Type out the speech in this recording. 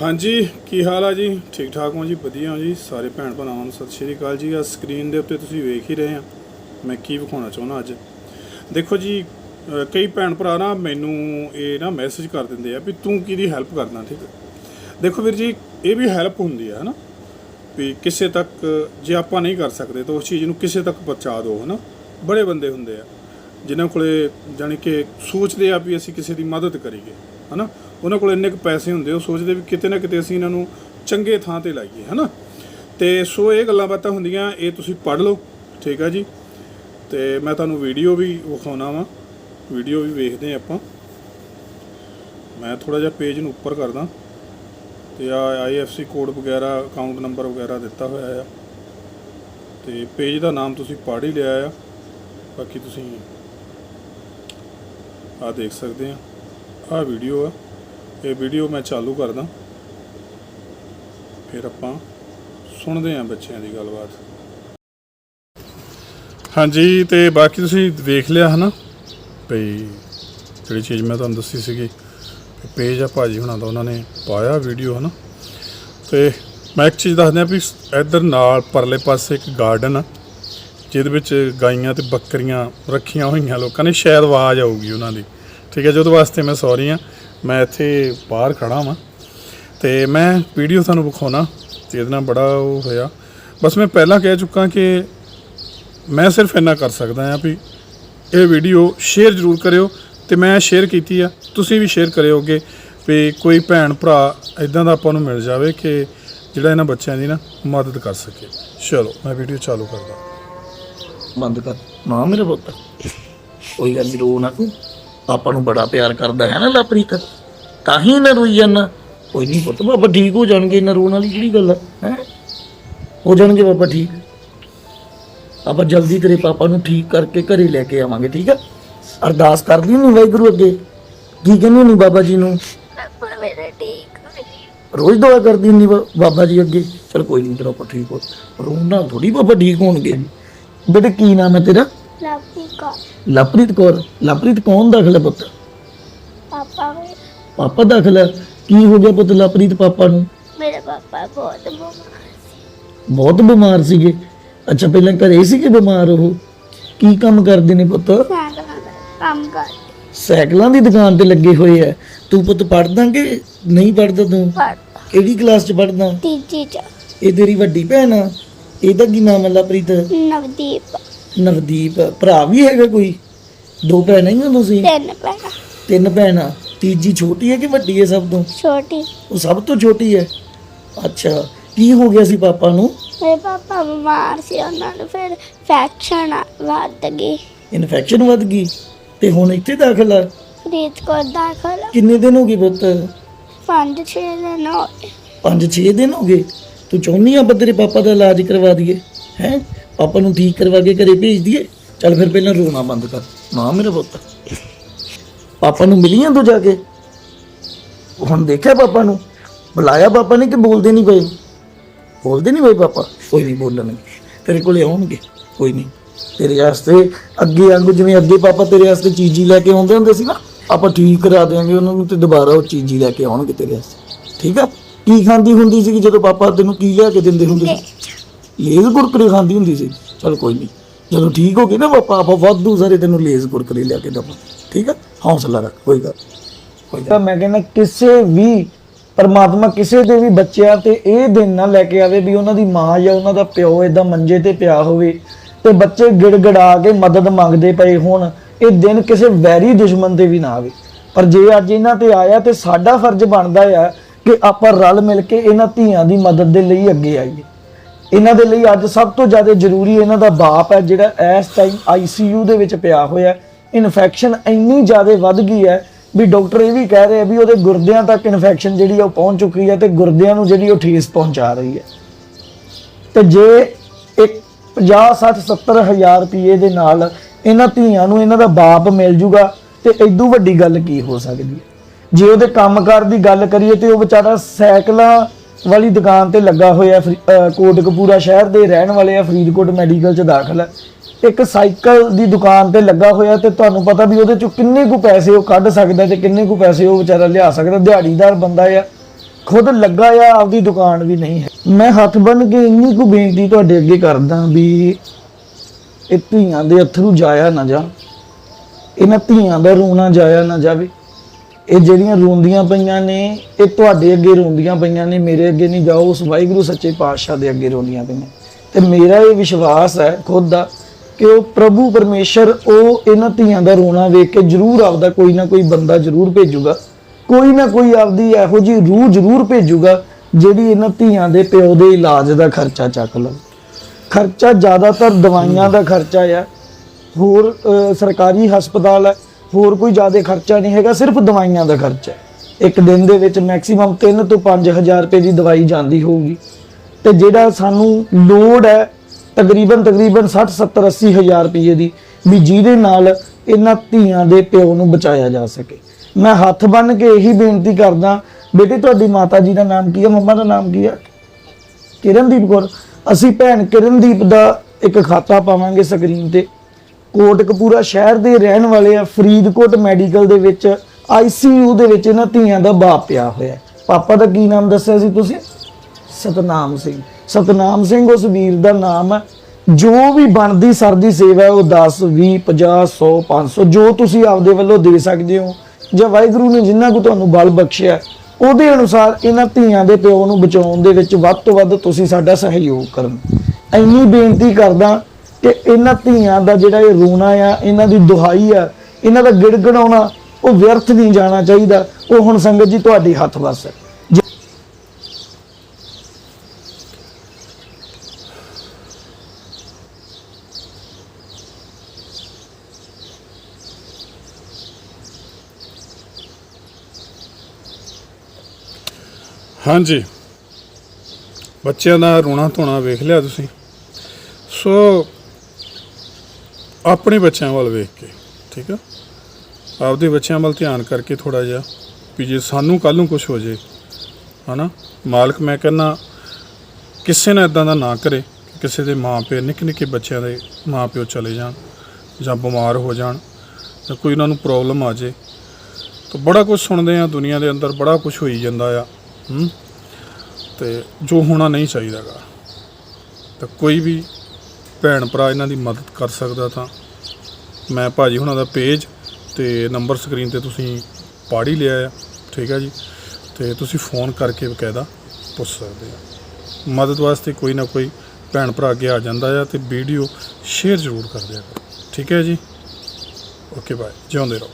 ਹਾਂਜੀ, ਕੀ ਹਾਲ ਆ ਜੀ? ਠੀਕ ਠਾਕ ਹੋ ਜੀ? ਵਧੀਆ ਹੋ ਜੀ? ਸਾਰੇ ਭੈਣ ਭਰਾਵਾਂ ਨੂੰ ਸਤਿ ਸ਼੍ਰੀ ਅਕਾਲ ਜੀ। ਆ ਸਕਰੀਨ ਦੇ ਉੱਤੇ ਤੁਸੀਂ ਵੇਖ ਹੀ ਰਹੇ ਆ। ਮੈਂ ਕੀ ਵਿਖਾਉਣਾ ਚਾਹੁੰਦਾ ਅੱਜ? ਦੇਖੋ ਜੀ ਕਈ ਭੈਣ ਭਰਾ ਨਾ ਮੈਨੂੰ ਇਹ ਨਾ ਮੈਸੇਜ ਕਰ ਦਿੰਦੇ ਆ ਵੀ ਤੂੰ ਕਿਹਦੀ ਹੈਲਪ ਕਰਨਾ, ਠੀਕ ਹੈ ਦੇਖੋ ਵੀਰ ਜੀ, ਇਹ ਵੀ ਹੈਲਪ ਹੁੰਦੀ ਹੈ ਹਨਾ? ਵੀ ਕਿਸੇ ਤੱਕ ਜੇ ਆਪਾਂ ਨਹੀਂ ਕਰ ਸਕਦੇ ਤਾਂ ਉਸ ਚੀਜ਼ ਨੂੰ ਕਿਸੇ ਤੱਕ ਪਹੁੰਚਾ ਦਿਓ ਹਨਾ? ਬੜੇ ਬੰਦੇ ਹੁੰਦੇ ਆ, ਜਿਨ੍ਹਾਂ ਕੋਲੇ ਜਾਣੀ ਕਿ ਸੋਚਦੇ ਆ ਵੀ ਅਸੀਂ ਕਿਸੇ ਦੀ ਮਦਦ ਕਰੀਏ, ਹਨਾ? ਉਹਨਾਂ ਕੋਲ ਇੰਨੇ ਕੁ ਪੈਸੇ ਹੁੰਦੇ, ਉਹ ਸੋਚਦੇ ਵੀ ਕਿਤੇ ਨਾ ਕਿਤੇ ਅਸੀਂ ਇਹਨਾਂ ਨੂੰ ਚੰਗੇ ਥਾਂ ਤੇ ਲਾਈਏ, ਹਨਾ? ਤੇ ਸੋ ਇਹ ਗੱਲਾਂ ਬਾਤਾਂ ਹੁੰਦੀਆਂ, ਇਹ ਤੁਸੀਂ ਪੜ੍ਹ ਲਓ, ਠੀਕ ਆ ਜੀ? ਤੇ ਮੈਂ ਤੁਹਾਨੂੰ ਵੀਡੀਓ ਵੀ ਵਿਖਾਉਣਾ ਵਾਂ, ਵੀਡੀਓ ਵੀ ਵੇਖਦੇ ਆ ਆਪਾਂ। ਮੈਂ ਥੋੜਾ ਜਿਹਾ ਪੇਜ ਨੂੰ ਉੱਪਰ ਕਰਦਾ, ਤੇ ਆ ਆਈਐਫਸੀ ਕੋਡ ਵਗੈਰਾ, ਅਕਾਊਂਟ ਨੰਬਰ ਵਗੈਰਾ ਦਿੱਤਾ ਹੋਇਆ ਆ। ਤੇ ਪੇਜ ਦਾ ਨਾਮ ਤੁਸੀਂ ਪੜ੍ਹ ਹੀ ਲਿਆ ਆ, ਬਾਕੀ ਤੁਸੀਂ ਆ ਦੇਖ ਸਕਦੇ ਆ। ਆ ਵੀਡੀਓ ਆ। ਇਹ ਵੀਡੀਓ ਮੈਂ ਚਾਲੂ ਕਰਦਾ। ਫਿਰ ਆਪਾਂ ਸੁਣਦੇ ਆ ਬੱਚਿਆਂ ਦੀ ਗੱਲਬਾਤ। ਹਾਂਜੀ, ਤੇ ਬਾਕੀ ਤੁਸੀਂ ਦੇਖ ਲਿਆ ਹਨਾ? ਭਈ ਜਿਹੜੀ ਚੀਜ਼ ਮੈਂ ਤੁਹਾਨੂੰ ਦੱਸੀ ਸੀਗੀ ਪੇਜ ਆ ਭਾਜੀ ਹੁਣਾਂ ਦਾ, ਉਹਨਾਂ ਨੇ ਪਾਇਆ ਵੀਡੀਓ ਹਨਾ? ਤੇ ਮੈਂ ਇੱਕ ਚੀਜ਼ ਦੱਸਦਿਆਂ ਵੀ ਇੱਧਰ ਨਾਲ ਪਰਲੇ ਪਾਸੇ ਇੱਕ ਗਾਰਡਨ ਆ, ਜਿਹਦੇ ਵਿੱਚ ਗਾਈਆਂ ਤੇ ਬੱਕਰੀਆਂ ਰੱਖੀਆਂ ਹੋਈਆਂ ਲੋਕਾਂ ਨੇ, ਸ਼ਾਇਦ ਆਵਾਜ਼ ਆਊਗੀ ਉਹਨਾਂ ਦੀ। ਠੀਕ ਹੈ, ਜੀ ਉਹਦੇ ਵਾਸਤੇ ਮੈਂ ਸੌਰੀ ਆ ਮੈਂ ਇੱਥੇ ਬਾਹਰ ਖੜਾ ਵਾਂ ਤੇ ਮੈਂ ਵੀਡੀਓ ਤੁਹਾਨੂੰ ਵਿਖਾਉਣਾ ਤੇ ਇਹਦੇ ਨਾਲ ਬੜਾ ਉਹ ਹੋਇਆ। ਬਸ ਮੈਂ ਪਹਿਲਾਂ ਕਹਿ ਚੁੱਕਾ ਕਿ ਮੈਂ ਸਿਰਫ ਇੰਨਾ ਕਰ ਸਕਦਾ ਹਾਂ ਵੀ ਇਹ ਵੀਡੀਓ ਸ਼ੇਅਰ ਜ਼ਰੂਰ ਕਰਿਓ ਤੇ ਮੈਂ ਸ਼ੇਅਰ ਕੀਤੀ ਆ। ਤੁਸੀਂ ਵੀ ਸ਼ੇਅਰ ਕਰਿਓ ਅੱਗੇ ਵੀ ਕੋਈ ਭੈਣ ਭਰਾ ਇਦਾਂ ਦਾ ਆਪਾਂ ਨੂੰ ਮਿਲ ਜਾਵੇ ਕਿ ਜਿਹੜਾ ਇਹਨਾਂ ਬੱਚਿਆਂ ਦੀ ਨਾ ਮਦਦ ਕਰ ਸਕੇ। ਚਲੋ ਮੈਂ ਵੀਡੀਓ ਚਾਲੂ ਕਰਦਾ। ਬੰਦ ਕਰ। ਨਾ ਮੇਰੇ ਪੁੱਤ। ਕੋਈ ਗੱਲ ਨੀ ਰੋ ਨਾ ਤੂੰ। ਆਪਾਂ ਨੂੰ ਬੜਾ ਪਿਆਰ ਕਰਦਾ ਹੈ ਨਾ ਲਵਪ੍ਰੀਤ ਤਾਂ ਹੀ ਨਾ ਰੋਈ ਜਾਂਦਾ। ਕੋਈ ਨਹੀਂ ਪੁੱਤ ਬਾਬਾ ਠੀਕ ਹੋ ਜਾਣਗੇ ਨਾ ਰੋਣ ਵਾਲੀ ਕਿਹੜੀ ਗੱਲ ਹੈ? ਹੈਂ? ਜਾਣਗੇ ਬਾਬਾ ਠੀਕ। ਆਪਾਂ ਜਲਦੀ ਤੇਰੇ ਪਾਪਾ ਨੂੰ ਠੀਕ ਕਰਕੇ ਘਰੇ ਲੈ ਕੇ ਆਵਾਂਗੇ ਠੀਕ ਹੈ ਅਰਦਾਸ ਕਰਦੀ ਨਹੀਂ ਵਾਹਿਗੁਰੂ ਅੱਗੇ। ਕੀ ਕਹਿੰਦੀ ਨਹੀਂ ਬਾਬਾ ਜੀ ਨੂੰ? ਪਾਪਾ ਮੇਰਾ ਠੀਕ ਹੋਏ ਰੋਜ਼ ਦੁਆ ਕਰਦੀ ਨਹੀਂ ਬਾਬਾ ਜੀ ਅੱਗੇ। ਚਲ ਕੋਈ ਨਹੀਂ ਤੇਰਾ ਪਾਪਾ ਠੀਕ ਹੋ ਰੋਣ ਥੋੜੀ ਬਾਬਾ ਠੀਕ ਹੋਣਗੇ। ਬੇਟੇ ਕੀ ਨਾਮ ਹੈ ਤੇਰਾ? ਕੋ ਲਵਪ੍ਰੀਤ ਕੌਰ? ਲਵਪ੍ਰੀਤ ਕੌਣ ਦਾਖਲ ਹੈ ਪੁੱਤ? ਪਾਪਾ ਵੀ- ਪਾਪਾ ਦਾਖਲ ਹੈ? ਕੀ ਹੋ ਗਿਆ ਪੁੱਤ ਲਵਪ੍ਰੀਤ ਪਾਪਾ ਨੂੰ? ਮੇਰੇ ਪਾਪਾ ਬਹੁਤ ਬਿਮਾਰ ਸੀ। ਬਹੁਤ ਬਿਮਾਰ ਸੀਗੇ। ਅੱਛਾ ਪਹਿਲਾਂ ਘਰੇ ਸੀਗੇ ਬਿਮਾਰ ਉਹ? ਕੀ ਕੰਮ ਕਰਦੇ ਨੇ ਪੁੱਤ? ਦਾ ਕੰਮ ਕਰਦੇ। ਸਾਈਕਲਾਂ ਦੀ ਦੁਕਾਨ ਤੇ ਲੱਗੇ ਹੋਏ ਆ ਤੂੰ ਪੁੱਤ ਪੜ੍ਹਦਾ ਕਿ ਨਹੀਂ ਪੜ੍ਹਦਾ ਤੂੰ? ਪਰ ਕਿਹੜੀ ਕਲਾਸ ਚ ਪੜ੍ਹਦਾ? ਤੀਜੀ ਚ। ਇਹ ਤੇਰੀ ਵੱਡੀ ਭੈਣ ਆ। ਇਹਦਾ ਕੀ ਨਾਮ ਹੈ ਲਵਪ੍ਰੀਤ? ਨਵਦੀਪ। ਨਵਦੀਪ ਭਰਾ ਵੀ ਹੈਗਾ ਕੋਈ? ਦੋ ਭੈਣਾਂ ਹੀ ਹੋ ਤੁਸੀਂ? ਤਿੰਨ ਭੈਣਾਂ। ਤਿੰਨ ਭੈਣਾਂ। ਤੀਜੀ ਛੋਟੀ ਹੈ ਕਿ ਵੱਡੀ ਹੈ ਸਭ ਤੋਂ? ਛੋਟੀ। ਉਹ ਸਭ ਤੋਂ ਛੋਟੀ ਹੈ। ਅੱਛਾ ਕੀ ਹੋ ਗਿਆ ਸੀ ਪਾਪਾ ਨੂੰ? ਮੇਰੇ ਪਾਪਾ ਬਿਮਾਰ ਸੀ ਉਹਨਾਂ ਨੂੰ ਫਿਰ ਫੈਕਸ਼ਨ ਵੱਧ ਗਈ। ਇਨਫੈਕਸ਼ਨ ਵੱਧ ਗਈ? ਤੇ ਹੁਣ ਇੱਥੇ ਦਾਖਲ ਆ? ਫਰੀਦਕੋਟ ਦਾਖਲ ਕਿੰਨੇ ਦਿਨ ਹੋ ਗਏ ਪੁੱਤ? ਦਿਨ ਹੋ ਗਏ। 5-6 ਦਿਨ ਹੋ ਗਏ। ਤੂੰ ਚਾਹੁੰਦੀ ਆ ਤੇਰੇ ਪਾਪਾ ਦਾ ਇਲਾਜ ਕਰਵਾ ਦਈਏ? ਹੈ? ਪਾਪਾ ਨੂੰ ਠੀਕ ਕਰਵਾ ਕੇ ਘਰੇ ਭੇਜ ਦਈਏ। ਚੱਲ ਫਿਰ ਪਹਿਲਾਂ ਰੋਣਾ ਬੰਦ ਕਰ। ਨਾ ਮੇਰੇ ਪੁੱਤ। ਪਾਪਾ ਨੂੰ ਮਿਲੀਆਂ ਤੂੰ ਜਾ ਕੇ? ਹੁਣ ਦੇਖਿਆ ਪਾਪਾ ਨੂੰ? ਬੁਲਾਇਆ ਪਾਪਾ ਨੇ ਕਿ ਬੋਲਦੇ ਨਹੀਂ ਪਏ? ਬੋਲਦੇ ਨਹੀਂ ਪਏ ਪਾਪਾ? ਕੋਈ ਨਹੀਂ ਬੋਲਣਗੇ ਤੇਰੇ ਕੋਲੇ ਆਉਣਗੇ। ਕੋਈ ਨਹੀਂ। ਤੇਰੇ ਵਾਸਤੇ ਅੱਗੇ ਵਾਂਗੂ ਜਿਵੇਂ ਅੱਗੇ ਪਾਪਾ ਤੇਰੇ ਵਾਸਤੇ ਚੀਜ਼ੀ ਲੈ ਕੇ ਆਉਂਦੇ ਹੁੰਦੇ ਸੀ ਨਾ ਆਪਾਂ ਠੀਕ ਕਰਾ ਦੇਵਾਂਗੇ ਉਹਨਾਂ ਨੂੰ ਤੇ ਦੁਬਾਰਾ ਉਹ ਚੀਜ਼ੀ ਲੈ ਕੇ ਆਉਣਗੇ ਤੇਰੇ ਵਾਸਤੇ। ਠੀਕ ਆ? ਕੀ ਖਾਂਦੀ ਹੁੰਦੀ ਸੀ ਜਦੋਂ ਪਾਪਾ ਤੈਨੂੰ ਕੀ ਲਿਆ ਕੇ ਦਿੰਦੇ ਹੁੰਦੇ ਸੀ? ਲੇਜ਼ ਕੁਰਕਰੇ ਖਾਂਦੀ ਹੁੰਦੀ ਸੀ। ਚਲ ਕੋਈ ਨਹੀਂ ਜਦੋਂ ਠੀਕ ਹੋ ਗਏ ਨਾ ਪਾਪਾ ਆਪਾਂ ਵਾਧੂ ਸਾਰੇ ਤੈਨੂੰ ਲੇਜ਼ ਕੁਰਕਰੇ ਲਿਆ ਕੇ ਦੇਵਾਂ। ਠੀਕ ਆ? ਹੌਸਲਾ ਰੱਖ ਕੋਈ ਗੱਲ ਕੋਈ ਤਾਂ ਮੈਂ ਕਹਿੰਦਾ ਕਿਸੇ ਵੀ ਪਰਮਾਤਮਾ ਕਿਸੇ ਦੇ ਵੀ ਬੱਚਿਆਂ ਤੇ ਇਹ ਦਿਨ ਨਾ ਲੈ ਕੇ ਆਵੇ ਵੀ ਉਹਨਾਂ ਦੀ ਮਾਂ ਜਾਂ ਉਹਨਾਂ ਦਾ ਪਿਓ ਇਦਾਂ ਮੰਜੇ ਤੇ ਪਿਆ ਹੋਵੇ ਤੇ ਬੱਚੇ ਗਿੜਗੜਾ ਕੇ ਮਦਦ ਮੰਗਦੇ ਪਏ ਹੋਣ ਇਹ ਦਿਨ ਕਿਸੇ ਵੈਰੀ ਦੁਸ਼ਮਣ ਤੇ ਵੀ ਨਾ ਆਵੇ। ਪਰ ਜੇ ਅੱਜ ਇਹਨਾਂ ਤੇ ਆਇਆ ਤੇ ਸਾਡਾ ਫਰਜ਼ ਬਣਦਾ ਆ ਕਿ ਆਪਾਂ ਰਲ ਮਿਲ ਕੇ ਇਹਨਾਂ ਧੀਆਂ ਦੀ ਮਦਦ ਦੇ ਲਈ ਅੱਗੇ ਆਈਏ। ਇਹਨਾਂ ਦੇ ਲਈ ਅੱਜ ਸਭ ਤੋਂ ਜ਼ਿਆਦਾ ਜ਼ਰੂਰੀ ਇਹਨਾਂ ਦਾ ਬਾਪ ਹੈ, ਜਿਹੜਾ ਇਸ ਟਾਈਮ ਆਈਸੀਯੂ ਦੇ ਵਿੱਚ ਪਿਆ ਹੋਇਆ ਇਨਫੈਕਸ਼ਨ ਇੰਨੀ ਜ਼ਿਆਦਾ ਵੱਧ ਗਈ ਹੈ ਵੀ ਡਾਕਟਰ ਇਹ ਵੀ ਕਹਿ ਰਹੇ ਆ ਵੀ ਉਹਦੇ ਗੁਰਦਿਆਂ ਤੱਕ ਇਨਫੈਕਸ਼ਨ ਜਿਹੜੀ ਆ ਉਹ ਪਹੁੰਚ ਚੁੱਕੀ ਹੈ ਤੇ ਗੁਰਦਿਆਂ ਨੂੰ ਜਿਹੜੀ ਉਹ ਠੇਸ ਪਹੁੰਚਾ ਰਹੀ ਹੈ। ਤੇ ਜੇ ਇੱਕ 50 60 70 ਹਜ਼ਾਰ ਰੁਪਏ ਦੇ ਨਾਲ ਇਹਨਾਂ ਧੀਆਂ ਨੂੰ ਇਹਨਾਂ ਦਾ ਬਾਪ ਮਿਲ ਜੂਗਾ, ਤੇ ਐਦੂ ਵੱਡੀ ਗੱਲ ਕੀ ਹੋ ਸਕਦੀ ਹੈ? ਜੇ ਉਹਦੇ ਕੰਮਕਾਰ ਦੀ ਗੱਲ ਕਰੀਏ ਤੇ ਉਹ ਵਿਚਾਰਾ ਸਾਈਕਲਾਂ ਵਾਲੀ ਦੁਕਾਨ ਤੇ ਲੱਗਾ ਹੋਇਆ ਫਰੀ- ਕੋਟਕਪੂਰਾ ਸ਼ਹਿਰ ਦੇ ਰਹਿਣ ਵਾਲੇ ਆ ਫਰੀਦਕੋਟ ਮੈਡੀਕਲ ਚ ਦਾਖਲ ਹੈ ਇੱਕ ਸਾਈਕਲ ਦੀ ਦੁਕਾਨ ਤੇ ਲੱਗਾ ਹੋਇਆ ਤੇ ਤੁਹਾਨੂੰ ਪਤਾ ਵੀ ਉਹਦੇ ਚੋਂ ਕਿੰਨੇ ਕੁ ਪੈਸੇ ਉਹ ਕੱਢ ਸਕਦਾ ਤੇ ਕਿੰਨੇ ਕੁ ਪੈਸੇ ਉਹ ਵਿਚਾਰਾ ਲਿਆ ਸਕਦਾ। ਦਿਹਾੜੀਦਾਰ ਬੰਦਾ ਆ। ਖੁਦ ਲੱਗਾ ਆ, ਆਪਦੀ ਦੁਕਾਨ ਵੀ ਨਹੀਂ ਹੈ। ਮੈਂ ਹੱਥ ਬੰਨ ਕੇ ਇੰਨੀ ਕੁ ਬੇਨਤੀ ਤੁਹਾਡੇ ਅੱਗੇ ਕਰਦਾ ਵੀ ਇਹ ਧੀਆਂ ਦੇ ਅਥਰੂ ਜਾਇਆ ਨਾ ਜਾ। ਇਹਨਾਂ ਧੀਆਂ ਦਾ ਰੋਣਾ ਜਾਇਆ ਨਾ ਜਾਵੇ। ਇਹ ਜਿਹੜੀਆਂ ਰੋਂਦੀਆਂ ਪਈਆਂ ਨੇ, ਇਹ ਤੁਹਾਡੇ ਅੱਗੇ ਰੋਂਦੀਆਂ ਪਈਆਂ ਨੇ, ਮੇਰੇ ਅੱਗੇ ਨਹੀਂ ਜਾਓ, ਉਸ ਵਾਹਿਗੁਰੂ ਸੱਚੇ ਪਾਤਸ਼ਾਹ ਦੇ ਅੱਗੇ ਰੋਂਦੀਆਂ ਪਈਆਂ। ਤੇ ਮੇਰਾ ਇਹ ਵਿਸ਼ਵਾਸ ਹੈ ਖੁਦ ਦਾ ਕਿ ਉਹ ਪ੍ਰਭੂ ਪਰਮੇਸ਼ਰ, ਉਹ ਇਹਨਾਂ ਧੀਆਂ ਦਾ ਰੋਣਾ ਵੇਖ ਕੇ ਜ਼ਰੂਰ ਆਪਦਾ ਕੋਈ ਨਾ ਕੋਈ ਬੰਦਾ ਜ਼ਰੂਰ ਭੇਜੂਗਾ। ਕੋਈ ਨਾ ਕੋਈ ਆਪਦੀ ਇਹੋ ਜੀ ਰੂਹ ਜ਼ਰੂਰ ਭੇਜੂਗਾ, ਜਿਹੜੀ ਇਹਨਾਂ ਧੀਆਂ ਦੇ ਪਿਓ ਦੇ ਇਲਾਜ ਦਾ ਖਰਚਾ ਚੱਕ ਲਵੇ। ਖਰਚਾ ਜ਼ਿਆਦਾਤਰ ਦਵਾਈਆਂ ਦਾ ਖਰਚਾ ਆ। ਹੋਰ ਸਰਕਾਰੀ ਹਸਪਤਾਲ ਹੈ। ਹੋਰ ਕੋਈ ਜ਼ਿਆਦਾ ਖਰਚਾ ਨਹੀਂ ਹੈਗਾ, ਸਿਰਫ ਦਵਾਈਆਂ ਦਾ ਖਰਚਾ ਇੱਕ ਦਿਨ ਦੇ ਵਿੱਚ ਮੈਕਸਿਮਮ 3 ਤੋਂ 5000 ਰੁਪਏ ਦੀ ਦਵਾਈ ਜਾਂਦੀ ਹੋਊਗੀ। ਤੇ ਜਿਹੜਾ ਸਾਨੂੰ ਲੋਡ ਹੈ, ਤਕਰੀਬਨ ਤਕਰੀਬਨ 60 70 80 ਹਜ਼ਾਰ ਰੁਪਏ ਦੀ, ਵੀ ਜਿਹਦੇ ਨਾਲ ਇਹਨਾਂ ਧੀਆਂ ਦੇ ਪਿਓ ਨੂੰ ਬਚਾਇਆ ਜਾ ਸਕੇ। ਮੈਂ ਹੱਥ ਬੰਨ ਕੇ ਇਹੀ ਬੇਨਤੀ ਕਰਦਾ, ਬੇਟੇ ਤੁਹਾਡੀ ਮਾਤਾ ਜੀ ਦਾ ਨਾਮ ਕੀ ਹੈ, ਮੰਮਾ ਦਾ ਨਾਮ ਕੀ ਹੈ? ਕਿਰਨਦੀਪ ਕੌਰ। ਅਸੀਂ ਭੈਣ ਕਿਰਨਦੀਪ ਦਾ ਇੱਕ ਖਾਤਾ ਪਾਵਾਂਗੇ ਸਕਰੀਨ ਤੇ। ਕੋਟਕਪੂਰਾ ਸ਼ਹਿਰ ਦੇ ਰਹਿਣ ਵਾਲੇ ਆ, ਫਰੀਦਕੋਟ ਮੈਡੀਕਲ ਦੇ ਵਿੱਚ ਆਈਸੀਯੂ ਦੇ ਵਿੱਚ ਇਹਨਾਂ ਧੀਆਂ ਦਾ ਬਾਪ ਪਿਆ ਹੋਇਆ ਪਾਪਾ ਦਾ ਕੀ ਨਾਮ ਦੱਸਿਆ ਸੀ ਤੁਸੀਂ? ਸਤਨਾਮ ਸਿੰਘ। ਸਤਨਾਮ ਸਿੰਘ ਉਸ ਵੀਰ ਦਾ ਨਾਮ ਹੈ ਜੋ ਵੀ ਬਣਦੀ ਸਰਦੀ ਸੇਵਾ ਹੈ, ਉਹ 10 20 50 100 500 ਜੋ ਤੁਸੀਂ ਆਪਦੇ ਵੱਲੋਂ ਦੇ ਸਕਦੇ ਹੋ, ਜਾਂ ਵਾਹਿਗੁਰੂ ਨੇ ਜਿੰਨਾ ਕੁ ਤੁਹਾਨੂੰ ਬਲ ਬਖਸ਼ਿਆ, ਉਹਦੇ ਅਨੁਸਾਰ ਇਹਨਾਂ ਧੀਆਂ ਦੇ ਪਿਓ ਨੂੰ ਬਚਾਉਣ ਦੇ ਵਿੱਚ ਵੱਧ ਤੋਂ ਵੱਧ ਤੁਸੀਂ ਸਾਡਾ ਸਹਿਯੋਗ ਕਰਨ। ਇੰਨੀ ਬੇਨਤੀ ਕਰਦਾ ਕਿ ਇਹਨਾਂ ਧੀਆਂ ਦਾ ਜਿਹੜਾ ਇਹ ਰੋਣਾ ਆ, ਇਹਨਾਂ ਦੀ ਦੁਹਾਈ ਆ, ਇਹਨਾਂ ਦਾ ਗਿੜਗੜਾਉਣਾ, ਉਹ ਵਿਅਰਥ ਨਹੀਂ ਜਾਣਾ ਚਾਹੀਦਾ। ਉਹ ਹੁਣ ਸੰਗਤ ਜੀ ਤੁਹਾਡੇ ਹੱਥ ਵੱਸ ਹੈ। ਹਾਂਜੀ। ਬੱਚਿਆਂ ਦਾ ਰੋਣਾ ਧੋਣਾ ਵੇਖ ਲਿਆ ਤੁਸੀਂ। ਸੋ ਆਪਣੇ ਬੱਚਿਆਂ ਵੱਲ ਵੇਖ ਕੇ, ਠੀਕ ਆ? ਆਪਦੇ ਬੱਚਿਆਂ ਵੱਲ ਧਿਆਨ ਕਰਕੇ ਥੋੜਾ ਜਿਹਾ ਵੀ ਜੇ ਸਾਨੂੰ ਕੱਲ ਨੂੰ ਕੁਝ ਹੋ ਜੇ, ਹਨਾ? ਮਾਲਕ, ਮੈਂ ਕਹਿੰਦਾ, ਕਿਸੇ ਨੇ ਇਦਾਂ ਦਾ ਨਾ ਕਰੇ ਕਿ ਕਿਸੇ ਦੇ ਮਾਂ ਪਿਓ ਨਿੱਕੇ ਨਿੱਕੇ ਬੱਚਿਆਂ ਦੇ ਮਾਂ ਪਿਓ ਚਲੇ ਜਾਣ ਜਾਂ ਬਿਮਾਰ ਹੋ ਜਾਣ ਜਾਂ ਕੋਈ ਉਹਨਾਂ ਨੂੰ ਪ੍ਰੋਬਲਮ ਆ ਜੇ। ਤਾਂ ਬੜਾ ਕੁਝ ਸੁਣਦੇ ਆ ਦੁਨੀਆ ਦੇ ਅੰਦਰ, ਬੜਾ ਕੁਝ ਹੋਈ ਜਾਂਦਾ ਆ, ਹੂੰ? ਤੇ ਜੋ ਹੋਣਾ ਨਹੀਂ ਚਾਹੀਦਾਗਾ ਤਾਂ ਕੋਈ ਵੀ ਭੈਣ ਭਰਾ ਇਹਨਾਂ ਦੀ ਮਦਦ ਕਰ ਸਕਦਾ ਤਾਂ ਮੈਂ ਭਾਜੀ ਹੁਣਾਂ ਦਾ ਪੇਜ ਤੇ ਨੰਬਰ ਸਕਰੀਨ ਤੇ ਤੁਸੀਂ ਪੜ੍ਹ ਹੀ ਲਿਆ ਆ, ਠੀਕ ਆ ਜੀ? ਤੇ ਤੁਸੀਂ ਫੋਨ ਕਰਕੇ ਬਕਾਇਦਾ ਪੁੱਛ ਸਕਦੇ ਆ। ਮਦਦ ਵਾਸਤੇ ਕੋਈ ਨਾ ਕੋਈ ਭੈਣ ਭਰਾ ਅੱਗੇ ਆ ਜਾਂਦਾ ਆ ਤੇ ਵੀਡੀਓ ਸ਼ੇਅਰ ਜ਼ਰੂਰ ਕਰ ਦਿਆ ਕਰੋ। ਠੀਕ ਹੈ ਜੀ? Okay, bye. ਜਿਉਂਦੇ ਰਹੋ।